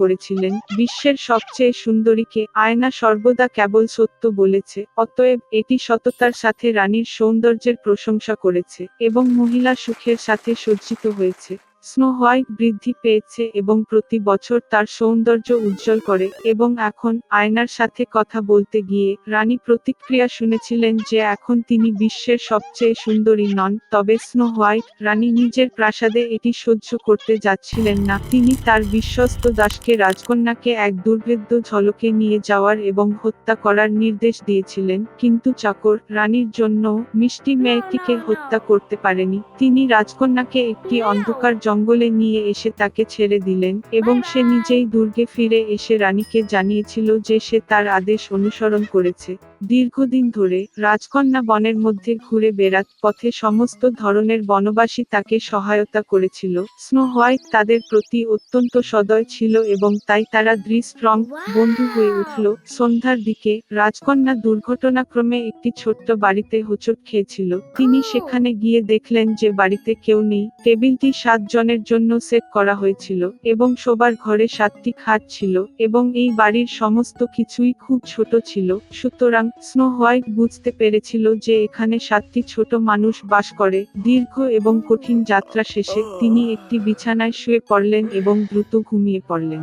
করেছিলেন, বিশ্বের সবচেয়ে সুন্দরীকে আয়না সর্বদা কেবল সত্য বলেছে, অতএব এটি সততার সাথে রানীর সৌন্দর্যের প্রশংসা করেছে এবং মহিলা সুখের সাথে সজ্জিত হয়েছে। স্নো হোয়াইট বৃদ্ধি পেয়েছে এবং প্রতি বছর তার সৌন্দর্য উজ্জ্বল করে এবং এখন আয়নার সাথে কথা বলতে গিয়ে রানী প্রতিক্রিয়া শুনেছিলেন যে এখন তিনি বিশ্বের সবচেয়ে সুন্দরী নন, তবে স্নো হোয়াইট রানী নিজের প্রাসাদে এটি সহ্য করতে যাচ্ছিলেন না। তিনি তার বিশ্বস্ত দাসকে রাজকন্যাকে এক দুর্ভেদ্য ঝলকে নিয়ে যাওয়ার এবং হত্যা করার নির্দেশ দিয়েছিলেন, কিন্তু চাকর রানীর জন্য মিষ্টি মেয়েটিকে হত্যা করতে পারেনি। তিনি রাজকন্যাকে একটি অন্ধকার জঙ্গলে নিয়ে এসে তাকে ছেড়ে দিলেন এবং সে নিজেই দুর্গে ফিরে এসে রানীকে জানিয়েছিল যে সে তার আদেশ অনুসরণ করেছে। দীর্ঘদিন ধরে রাজকন্যা বনের মধ্যে ঘুরে বেড়াত পথে সমস্ত ধরনের বনবাসী তাকে সহায়তা করেছিল। স্নো হোয়াইট তাদের প্রতি অত্যন্ত সদয় ছিল এবং তাই তারা দৃষ্ট্রং বন্ধু হয়ে উঠল। সন্ধ্যার দিকে রাজকন্যা দুর্ঘটনাক্রমে একটি ছোট্ট বাড়িতে হোঁচট খেয়েছিল। তিনি সেখানে গিয়ে দেখলেন যে বাড়িতে কেউ নেই। টেবিলটি সাত জনের জন্য সেট করা হয়েছিল এবং শোবার ঘরে সাতটি খাট ছিল এবং এই বাড়ির সমস্ত কিছুই খুব ছোট ছিল। সুতরাং স্নো হোয়াইট বুঝতে পেরেছিল যে এখানে সাতটি ছোট মানুষ বাস করে দীর্ঘ এবং কঠিন যাত্রা শেষে তিনি একটি বিছানায় শুয়ে পড়লেন এবং দ্রুত ঘুমিয়ে পড়লেন।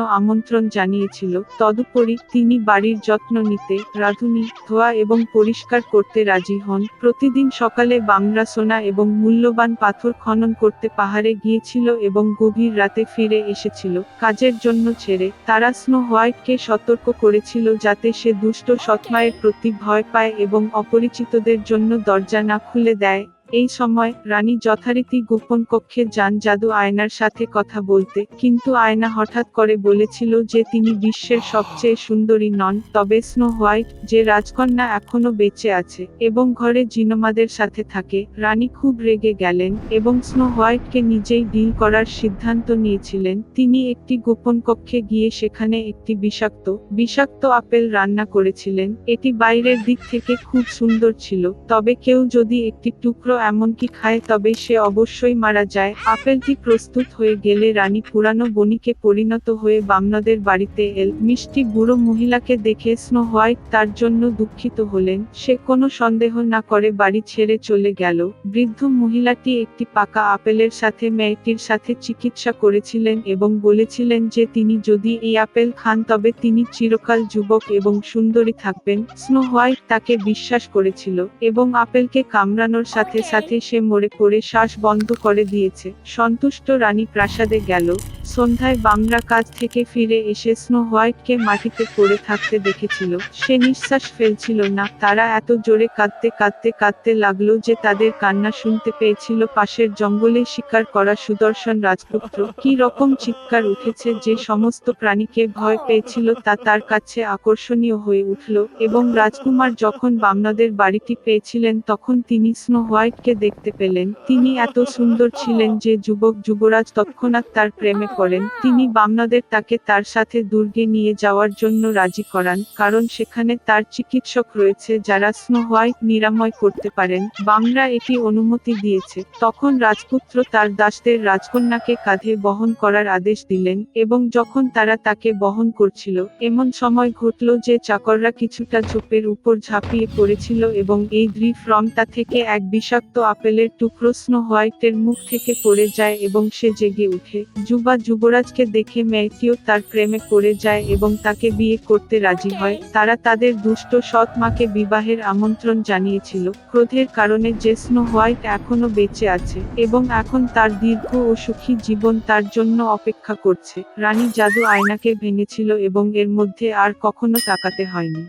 আমন্ত্রণ জানিয়েছিল, তদুপরি তিনি বাড়ির যত্ন নিতে রাঁধুনি, ধোয়া এবং পরিষ্কার করতে রাজি হন। প্রতিদিন সকালে বামরা সোনা এবং মূল্যবান পাথর খনন করতে পাহাড়ে গিয়েছিল এবং গভীর রাতে ফিরে এসেছিল। কাজের জন্য ছেড়ে তারা স্নো হোয়াইটকে সতর্ক করেছিল যাতে সে দুষ্ট সৎমায়ের প্রতি ভয় পায় এবং অপরিচিতদের জন্য দরজা না খুলে দেয়। এই সময় রানী যথারীতি গোপন কক্ষে যান জাদু আয়নার সাথে কথা বলতে, কিন্তু আয়না হঠাৎ করে বলেছিল যে তিনি বিশ্বের সবচেয়ে সুন্দরী নন, তবে স্নো হোয়াইট, যে রাজকন্যা এখনও বেঁচে আছে এবং ঘরে জিনোমাদের সাথে থাকে, রানী খুব রেগে গেলেন এবং স্নো হোয়াইটকে নিজেই ডিল করার সিদ্ধান্ত নিয়েছিলেন। তিনি একটি গোপন কক্ষে গিয়ে সেখানে একটি বিষাক্ত বিষাক্ত আপেল রান্না করেছিলেন। এটি বাইরের দিক থেকে খুব সুন্দর ছিল, তবে কেউ যদি একটি টুকরো এমনকি খায় তবে সে অবশ্যই মারা যায়। আপেলটি প্রস্তুত হয়ে গেলে রানী পুরানো বনিকে পরিণত হয়ে বামনদের বাড়িতে এল। মিষ্টি বুড়ো মহিলাকে দেখে স্নো হোয়াইট তার জন্য দুঃখিত হলেন। সে কোনো সন্দেহ না করে বাড়ি ছেড়ে চলে গেল। বৃদ্ধ মহিলাটি একটি পাকা আপেলের সাথে মেয়েটির সাথে চিকিৎসা করেছিলেন এবং বলেছিলেন যে তিনি যদি এই আপেল খান তবে তিনি চিরকাল যুবক এবং সুন্দরী থাকবেন। স্নো হোয়াইট তাকে বিশ্বাস করেছিল এবং আপেলকে কামড়ানোর সাথে সাথে সে মরে পড়ে শ্বাস বন্ধ করে দিয়েছে। সন্তুষ্ট রানী প্রাসাদে গেল। সন্ধ্যায় বামরা কাজ থেকে ফিরে এসে স্নো হোয়াইটকে মাটিতে পড়ে থাকতে দেখেছিল। সে নিঃশ্বাস ফেলছিল না। তারা এত জোরে কাঁদতে কাঁদতে কাঁদতে লাগল যে তাদের কান্না শুনতে পেয়েছিল পাশের জঙ্গলে শিকার করা সুদর্শন রাজপুত্র। কি রকম চিৎকার উঠেছে যে সমস্ত প্রাণীকে ভয় পেয়েছিল তা তার কাছে আকর্ষণীয় হয়ে উঠল এবং রাজকুমার যখন বামনাদের বাড়িটি পেয়েছিলেন তখন তিনি স্নো হোয়াইটকে দেখতে পেলেন। তিনি এত সুন্দর ছিলেন যে যুবক যুবরাজ তৎক্ষণাৎ তার প্রেমে পড়েন। তিনি বামনাদের তাকে তার সাথে দুর্গে নিয়ে যাওয়ার জন্য রাজি করান, কারণ সেখানে তার চিকিৎসক রয়েছে যারা স্নো হোয়াইট নিরাময় করতে পারেন। বামরা এটি অনুমতি দিয়েছে। তখন রাজপুত্র তার দাসদের রাজকন্যাকে কাঁধে বহন করার আদেশ দিলেন এবং যখন তারা তাকে বহন করছিল, এমন সময় ঘটল যে চাকররা কিছুটা ঝোপের উপর ঝাঁপিয়ে পড়েছিল এবং এই দ্রিফ রমটা থেকে এক বিষাক্ত বিষাক্ত আপেলের টুকরো স্নো হোয়াইটের মুখ থেকে পড়ে যায় এবং সে জেগে উঠে যুবা যুবরাজকে দেখে মেয়েটিও তার প্রেমে পড়ে যায় এবং তাকে বিয়ে করতে রাজি হয়। তারা তাদের দুষ্ট সৎ মাকে বিবাহের আমন্ত্রণ জানিয়েছিল। ক্রোধের কারণে যে স্নো হোয়াইট এখনও বেঁচে আছে এবং এখন তার দীর্ঘ ও সুখী জীবন তার জন্য অপেক্ষা করছে। রানী জাদু আয়নাকে ভেঙেছিল এবং এর মধ্যে আর কখনো তাকাতে হয়নি।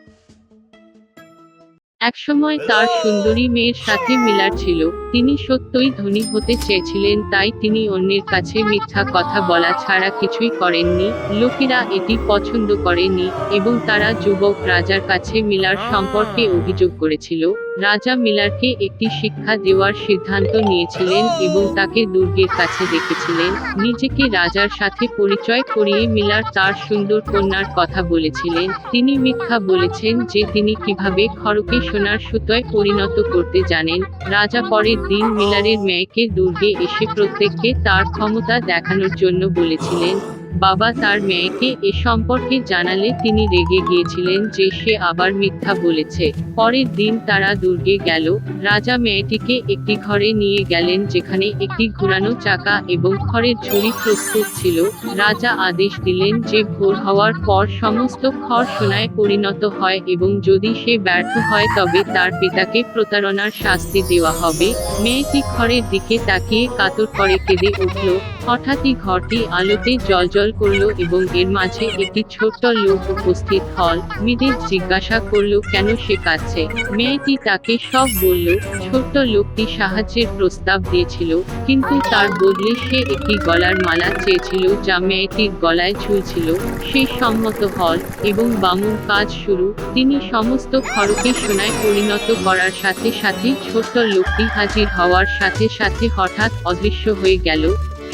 একসময় তার সুন্দরী মেয়ের সাথে মিলার ছিল। তিনি সত্যই ধনী হতে চেয়েছিলেন, তাই তিনি অন্যের কাছে মিথ্যা কথা বলা ছাড়া কিছুই করেননি। লোকেরা এটি পছন্দ করেনি এবং তারা যুবক রাজার কাছে মিলার সম্পর্কে অভিযোগ করেছিল। রাজা মিলারকে একটি শিক্ষা দেওয়ার সিদ্ধান্ত নিয়েছিলেন এবং তাকে দুর্গের কাছে দেখেছিলেন। নিজেকে রাজার সাথে পরিচয় করিয়ে মিলার তার সুন্দর কন্যার কথা বলেছিলেন। তিনি মিথ্যা বলেছেন যে তিনি কীভাবে খড়কে সোনার সুতোয় পরিণত করতে জানেন। রাজা পরের দিন মিলারের মেয়েকে দুর্গে এসে প্রত্যেককে তার ক্ষমতা দেখানোর জন্য বলেছিলেন। বাবা তার মেয়েকে এ সম্পর্কে জানালে তিনি রেগে গিয়েছিলেন যে সে আবার মিথ্যা বলেছে। পরের দিন তারা দুর্গে গেল। রাজা মেয়েটিকে একটি ঘরে নিয়ে গেলেন যেখানে একটি ঘোরানো চাকা এবং খড়ের ঝুড়ি প্রস্তুত ছিল। রাজা আদেশ দিলেন যে ভোর হওয়ার পর সমস্ত খড় সোনায় পরিণত হয় এবং যদি সে ব্যর্থ হয় তবে তার পিতাকে প্রতারণার শাস্তি দেওয়া হবে। মেয়েটি খড়ের দিকে তাকিয়ে কাতর করে কেঁদে উঠল। হঠাৎই ঘরটি আলোতে জলজল করল এবং এর মাঝে একটি ছোট্ট লোক উপস্থিত হল। মিদির জিজ্ঞাসা করল, কেন সে কাছে মেয়েটি তাকে সব বলল, ছোট্ট লোকটি সাহায্যের প্রস্তাব দিয়েছিল, কিন্তু তার বদলে সে একটি গলার মালা চেয়েছিল যা মেয়েটির গলায় ঝুলছিল। সে সম্মত হল এবং বামুন কাজ শুরু। তিনি সমস্ত খড়কে সোনায় পরিণত করার সাথে সাথে ছোট্ট লোকটি হাজির হওয়ার সাথে সাথে হঠাৎ অদৃশ্য হয়ে গেল।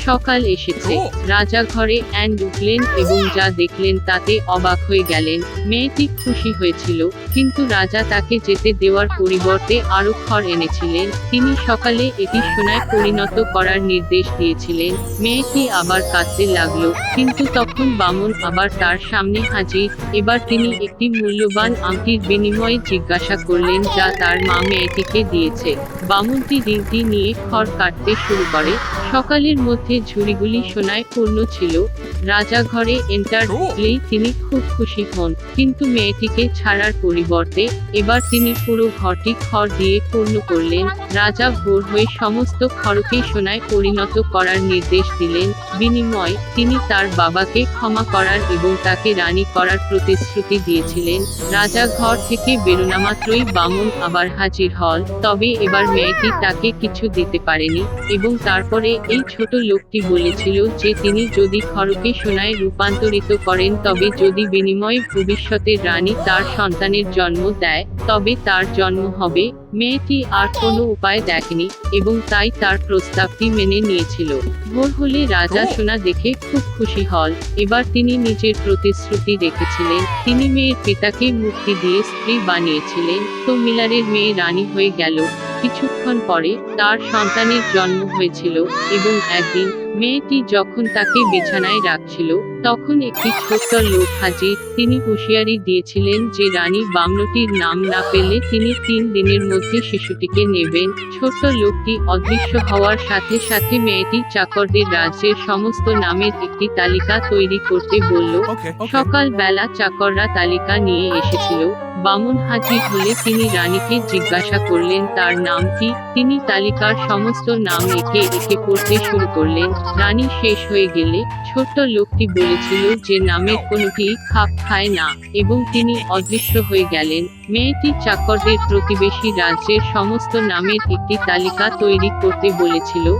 সকাল এসেছে। রাজা ঘরে অ্যান ঢুকলেন এবং যা দেখলেন তাতে অবাক হয়ে গেলেন। মেয়েটি খুশি হয়েছিল কিন্তু রাজা তাকে যেতে দেওয়ার পরিবর্তে আরও খড় এনেছিলেন। তিনি সকালে এটি সোনায় পরিণত করার নির্দেশ দিয়েছিলেন। মেয়েটি আবার কাঁদতে লাগল কিন্তু তখন বামন আবার তার সামনে হাজির। এবার তিনি একটি মূল্যবান আংটির বিনিময়ে জিজ্ঞাসা করলেন যা তার মা মেয়েটিকে দিয়েছে। বামনটি রিংটি নিয়ে খড় কাটতে শুরু করে। সকালের মধ্যে ঝুড়িগুলি সোনায় পূর্ণ ছিল। রাজা ঘরে এন্টার ঢুকলেই তিনি খুব খুশি হন। কিন্তু মেয়েটিকে ছাড়ার পরিবর্তে এবার তিনি পুরো ঘরটি খড় দিয়ে পূর্ণ করলেন। রাজা ভোর হয়ে সমস্ত খড়কেই সোনায় পরিণত করার নির্দেশ দিলেন। বিনিময় তিনি তার বাবাকে ক্ষমা করার এবং তাকে রানী করার প্রতিশ্রুতি দিয়েছিলেন। রাজা ঘর থেকে বেরোনা মাত্রই বামন আবার হাজির হল। তবে এবার মেয়েটি তাকে কিছু দিতে পারেনি এবং তারপরে এই ছোট লোকটি বলেছিল যে তিনি যদি খড়কে সোনায় রূপান্তরিত করেন তবে যদি বিনিময়ে ভবিষ্যতের রানী তার সন্তানের জন্ম দেয় তবে তার জন্ম হবে। মেয়েটি আর কোনো উপায় দেখেনি এবং তাই তার প্রস্তাবটি মেনে নিয়েছিল। ভোর হলে রাজা সোনা দেখে খুব খুশি হল। এবার তিনি নিজের প্রতিশ্রুতি রেখেছিলেন। তিনি মেয়ের পিতাকে মুক্তি দিয়ে স্ত্রী বানিয়েছিলেন। তো মিলারের মেয়ে রানী হয়ে গেল। কিছুক্ষণ পরে তার সন্তানের জন্ম হয়েছিল এবং একদিন মেয়েটি যখন তাকে বিছানায় রাখছিল তখন একটি ছোট্ট লোক হাজির তিনি হুঁশিয়ারি দিয়েছিলেন যে রানী বামনটির নাম না পেলে তিনি তিন দিনের মধ্যে শিশুটিকে নেবেন ছোট্ট লোকটি অদৃশ্য হওয়ার সাথে সাথে মেয়েটি চাকরদের রাজ্যের সমস্ত নামের একটি তালিকা তৈরি করতে বলল Okay, okay. সকাল বেলা চাকররা তালিকা নিয়ে এসেছিল বামুন হাজির হলে তিনি রানীকে জিজ্ঞাসা করলেন তার নাম কি? তিনি তালিকার সমস্ত নাম একে একে পড়তে শুরু করলেন রানী শেষ হয়ে গেলে? ছোট্ট লোকটি বলেছিল যে নামের কোনোটি খাপ খায় না এবং তিনি অদৃশ্য হয়ে গেলেন। মেয়েটি চাকরদের প্রতিবেশী রাজ্যের সমস্ত নামের একটি তালিকা তৈরি করতে বলেছিল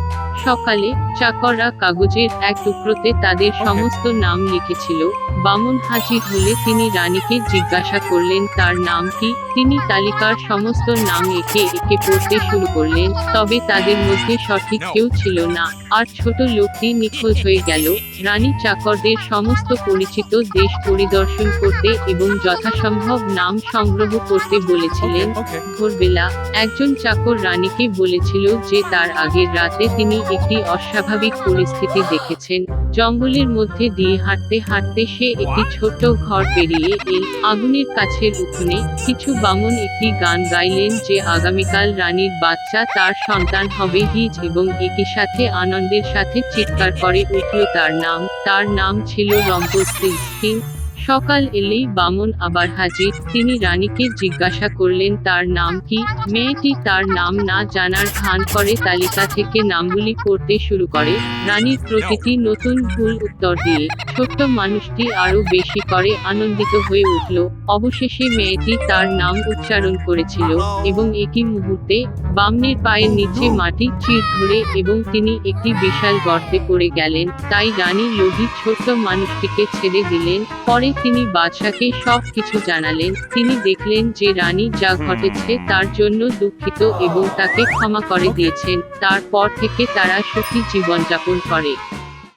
সকালে চাকররা কাগজের এক টুকরোতে তাদের সমস্ত নাম লিখেছিল বামুন হাজির হলে তিনি রানীকে জিজ্ঞাসা করলেন তার নাম কি? তিনি তালিকার সমস্ত নাম একে একে পড়তে শুরু করলেন তবে তাদের মধ্যে সঠিক কেউ ছিল না। আর ছোট লোকটি নিখোঁজ হয়ে গেল। রানী চাকরদের সমস্ত পরিচিত দেশ পরিদর্শন করতে এবং যথাসম্ভব নাম সংগ্রহ করতে বলেছিলেন. ভোরবেলা একজন চাকর রানীকে বলেছিল যে তার আগের রাতে তিনি একটি অস্বাভাবিক পরিস্থিতি দেখেছেন। জঙ্গলের মধ্যে দিয়ে হাঁটতে হাঁটতে সে একটি ছোট্ট ঘর পেরিয়ে এল আগুনের কাছের উঠোনে কিছু বামন একটি গান গাইলেন যে আগামীকাল রানীর বাচ্চা তার সন্তান হবে হিজ এবং একই সাথে আনন্দের সাথে চিৎকার করে উঠল তার নাম। তার নাম ছিল রংপুর সিং। সকাল এলেই বামন আবার হাজির। তিনি রানীকে জিজ্ঞাসা করলেন, তার নাম কি? মেয়েটি তার নাম না জানার ভান করে তালিকা থেকে নামগুলি পড়তে শুরু করে। রানীর প্রতিটি নতুন ভুল উত্তর দিয়ে ছোট্ট মানুষটি আরও বেশি করে আনন্দিত হয়ে উঠল। অবশেষে মেয়েটি তার নাম উচ্চারণ করেছিল এবং একই মুহূর্তে বামনের পায়ের নিচে মাটি চির ধরে এবং তিনি একটি বিশাল গর্তে পড়ে গেলেন। তাই রানী লোভী ছোট্ট মানুষটিকে ছেড়ে দিলেন। পরে তিনি বাদশাকে সব কিছু জানালেন। তিনি দেখলেন যে রানী যা ঘটেছে তার জন্য দুঃখিত এবং তাকে ক্ষমা করে দিয়েছেন। তারপর থেকে তারা সুখী জীবনযাপন করে।